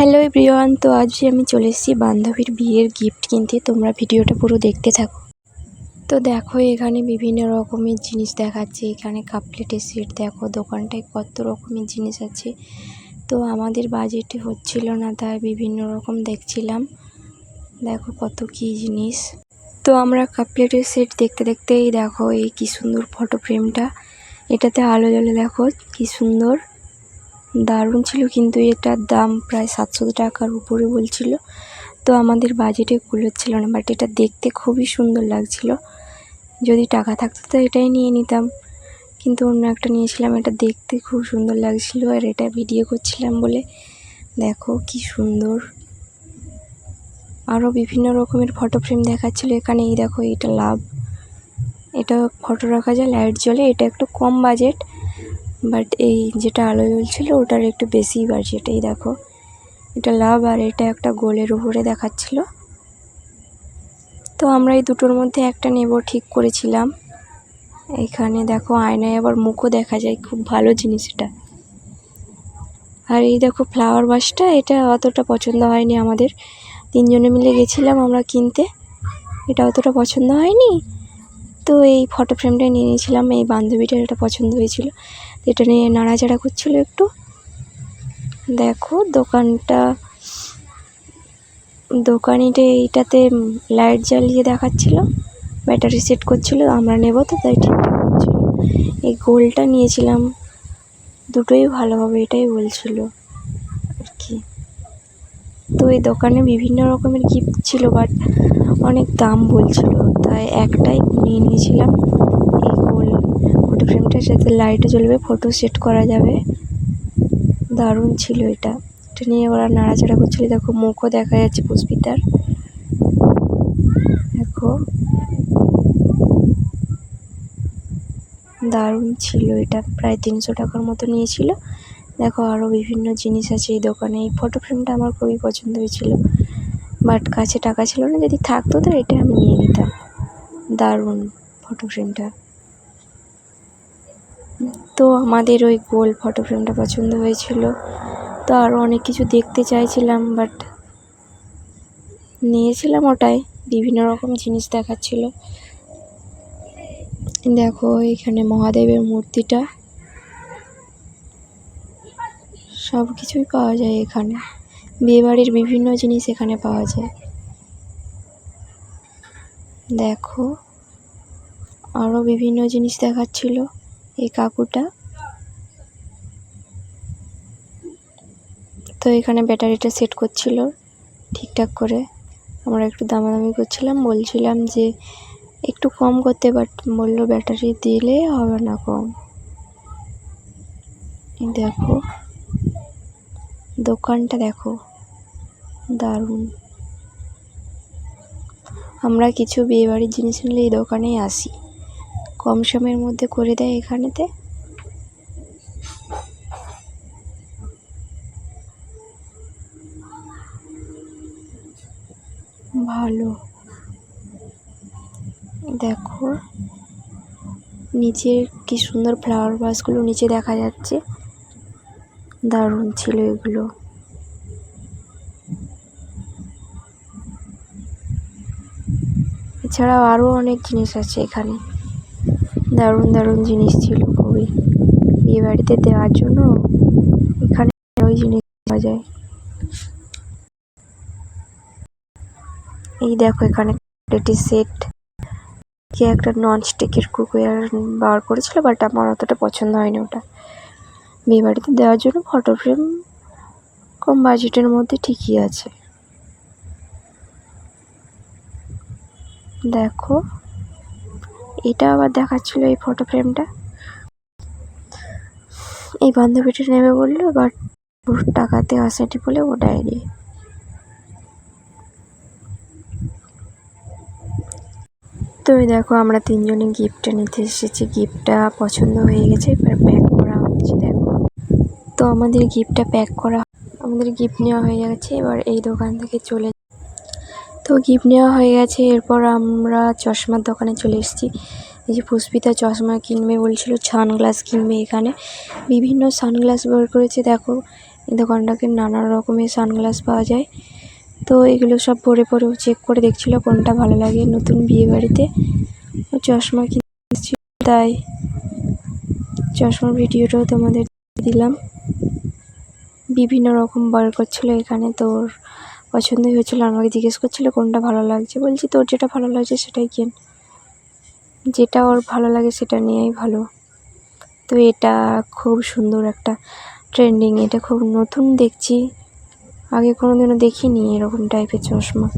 Hello everyone, তো আজ আমি চলে এসেছি বান্ধবীর বিয়ের গিফট কিনতে, তোমরা ভিডিওটা পুরো দেখতে থাকো। তো দেখো, এখানে বিভিন্ন রকমের জিনিস দেখাচ্ছে। এখানে কাপ প্লেটের সেট দেখো, দোকানটায় কত রকমের জিনিস আছে। তো আমাদের বাজেটে হচ্ছিল না, তাই বিভিন্ন রকম দেখছিলাম। দেখো কত কী জিনিস। তো আমরা কাপ প্লেটের সেট দেখতে দেখতেই দেখো, এই কী সুন্দর ফটো ফ্রেমটা এটাতে আলো জ্বলে দেখো, কী সুন্দর। দারুণ ছিল কিন্তু এটার দাম প্রায় সাতশো টাকার উপরে বলছিল। তো আমাদের বাজেটে কুলোচ্ছিল না বাট এটা দেখতে খুবই সুন্দর লাগছিল। যদি টাকা থাকতো তো এটাই নিয়ে নিতাম। কিন্তু অন্য একটা নিয়েছিলাম, এটা দেখতে খুব সুন্দর লাগছিল আর এটা ভিডিও করছিলাম বলে। দেখো কি সুন্দর। আরও বিভিন্ন রকমের ফটো ফ্রেম দেখাচ্ছিল এখানে, এই দেখো এটা লাভ এটা ফটো রাখা যায় লাইট জ্বলে, এটা একটু কম বাজেট বাট এই যেটা আলো জ্বলছিল, ওটার একটু বেশি বাজেট এই দেখো। এটা লাভ আর এটা একটা গোলের উপরে দেখাচ্ছিল। তো আমরা এই দুটোর মধ্যে একটা নেব, ঠিক করেছিলাম। এখানে দেখো, আয়নায় আবার মুখও দেখা যায়, খুব ভালো জিনিস এটা। আর এই দেখো ফ্লাওয়ার বাসটা এটা অতটা পছন্দ হয়নি আমাদের। তিনজনে মিলে গেছিলাম আমরা কিনতে। এটা অতটা পছন্দ হয়নি। তো এই ফটো ফ্রেমটাই নিয়ে নিয়েছিলাম, এই বান্ধবীটার এটা পছন্দ হয়েছিল। এটা নিয়ে নাড়াচাড়া করছিল একটু। দেখো দোকানটা, দোকানিটা এইটাতে লাইট জ্বালিয়ে দেখাচ্ছিল। ব্যাটারি সেট করছিল, আমরা নেব তো, তাই ঠিকঠাক করছিল। এই গোলটা নিয়েছিলাম, দুটোই ভালো হবে এটাই বলছিল। আর কি। তো এই দোকানে বিভিন্ন রকমের গিফট ছিল বাট অনেক দাম বলছিল, তাই একটাই নিয়ে নিয়েছিলাম এই গোল ফটো ফ্রেমটা সাথে লাইট জ্বলবে ফটো সেট করা যাবে। দারুণ ছিল এটা। এটা নিয়ে ওরা নাড়াচাড়া করছিল। দেখো, মুখও দেখা যাচ্ছে পুষ্পিতার। দেখো। দারুণ ছিল এটা। প্রায় তিনশো টাকার মতো নিয়েছিল। দেখো আরও বিভিন্ন জিনিস আছে এই দোকানে। এই ফটো ফ্রেমটা আমার খুবই পছন্দ হয়েছিল। বাট কাছে টাকা ছিল না। যদি থাকতো তো এটা আমি নিয়ে নিতাম। দারুণ ফটো ফ্রেমটা তো আমাদের ওই গোল ফটো ফ্রেমটা পছন্দ হয়েছিল। তো আরও অনেক কিছু দেখতে চাইছিলাম বাট নিয়েছিলাম ওটাই। বিভিন্ন রকম জিনিস দেখাচ্ছিল। দেখো এখানে মহাদেবের মূর্তিটা। সব কিছুই পাওয়া যায় এখানে। বিয়েবাড়ির বিভিন্ন জিনিস এখানে পাওয়া যায়। দেখো আরও বিভিন্ন জিনিস দেখাচ্ছিল। এই কাকুটা। তো এখানে ব্যাটারিটা সেট করছিল ঠিকঠাক করে। আমরা একটু দামাদামি করছিলাম, বলছিলাম যে একটু কম করতে বাট বলল ব্যাটারি দিলে হবে না কম। দেখো, দোকানটা দেখো, দারুণ। আমরা কিছু বিয়েবাড়ির জিনিস নিলে এই দোকানেই আসি। কম সময়ের মধ্যে করে দেয় এখানেতে। ভালো। দেখো নিচে কি সুন্দর ফ্লাওয়ার বাসগুলো নিচে দেখা যাচ্ছে। দারুণ ছিল এগুলো। এছাড়াও আরও অনেক জিনিস আছে এখানে। দারুণ দারুণ জিনিস ছিল খুবই। বিয়ে বাড়িতে দেওয়ার জন্য এখানে ওই জিনিস পাওয়া যায়। এই দেখো এখানে একটি সেট কে একটা নন স্টিকের কুকওয়্যার বার করেছিল বাট আমার অতটা পছন্দ হয়নি ওটা। বিয়ে বাড়িতে দেওয়ার জন্য ফটো ফ্রেম কম বাজেটের মধ্যে ঠিকই আছে। দেখো। এটা আবার দেখাচ্ছিল এই ফটো ফ্রেমটা এই বান্ধবীটা নেবে বলল বাট টাকাতে আসাটি বলে ও নিয়ে তো দেখো, আমরা তিনজনে গিফটটা নিতে এসেছি। গিফটটা পছন্দ হয়ে গেছে, এবার প্যাক করা হচ্ছে, দেখো। তো আমাদের গিফটটা প্যাক করা, আমাদের গিফট নেওয়া হয়ে গেছে, এবার এই দোকান থেকে চলে তো গিফট নেওয়া হয়ে গেছে। এরপর আমরা চশমার দোকানে চলে এসেছি। এই যে পুষ্পিতা চশমা কিনবে বলছিল, সানগ্লাস কিনবে এখানে। বিভিন্ন সানগ্লাস বের করেছে, দেখো। এই দোকানটাকে নানা রকমের সানগ্লাস পাওয়া যায়। তো এগুলো সব পরে পরে চেক করে দেখছিল কোনটা ভালো লাগে। নতুন বিয়ে বাড়িতে ও চশমা কিনছি তাই চশমার ভিডিওটাও তোমাদের দিলাম। বিভিন্ন রকম বার করছিল এখানে তোর পছন্দই হয়েছিল, আমাকে জিজ্ঞেস করছিল কোনটা ভালো লাগছে। বলছি, তোর যেটা ভালো লাগছে সেটাই কেন? যেটা ওর ভালো লাগে সেটা নিয়েই ভালো। তো এটা খুব সুন্দর একটা ট্রেন্ডিং এটা খুব নতুন দেখছি। আগে কোনো দিনও দেখিনি এরকম টাইপের চশমা।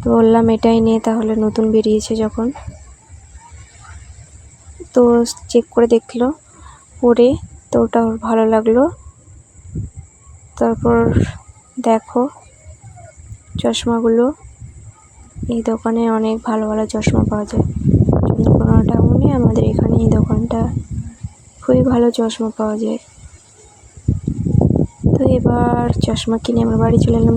তো বললাম, এটাই নিয়ে তাহলে নতুন বেরিয়েছে যখন। তো চেক করে দেখল, পরে তো ওটা ওর ভালো লাগল। তারপর দেখো চশমাগুলো। এই দোকানে অনেক ভালো ভালো চশমা পাওয়া যায়। চন্দ্রকোনা টাউনে আমাদের এখানে এই দোকানটা খুবই ভালো চশমা পাওয়া যায়। তো এবার চশমা কিনে আমার বাড়ি চলে এলাম।